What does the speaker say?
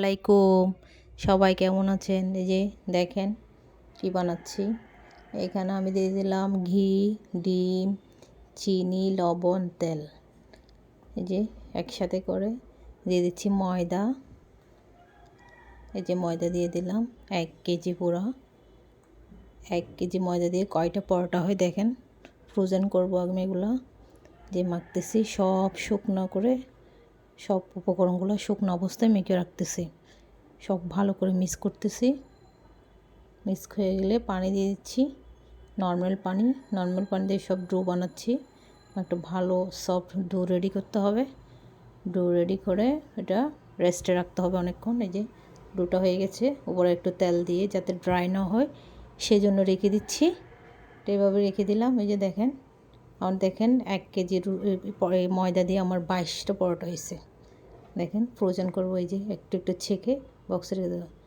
আলাইকুম সবাই কেমন আছেন? এই যে দেখেন কি বানাচ্ছি। এখানে আমি দিয়ে দিলাম ঘি, ডিম, চিনি, লবণ, তেল। এই যে একসাথে করে দিয়ে দিচ্ছি ময়দা। এই যে ময়দা দিয়ে দিলাম এক কেজি পুরা। এক কেজি ময়দা দিয়ে কয়টা পরোটা হয় দেখেন। ফ্রোজেন করব আমি এগুলো। যে মাখতেছি সব শুকনো করে সব উপকরণগুলো শুকনো অবস্থায় মেখে রাখতেছি। সব ভালো করে মিক্স করতেছি। মিক্স হয়ে গেলে পানি দিয়ে দিচ্ছি। নর্মাল পানি নর্মাল পানি দিয়ে সব ডো বানাচ্ছি। একটা ভালো সফট ডো রেডি করতে হবে। ডো রেডি করে এটা রেস্টে রাখতে হবে অনেকক্ষণ। এই যে ডোটা হয়ে গেছে, উপরে একটু তেল দিয়ে যাতে ড্রাই না হয় সেই জন্য রেখে দিচ্ছি। এভাবে রেখে দিলাম। এই যে দেখেন, আমার দেখেন এক কেজি ময়দা দিয়ে আমার বাইশটা পরোটা হয়েছে। দেখেন ফ্রোজেন করব এই যে একটু একটু ছেঁকে বক্সে রেখে দেবো।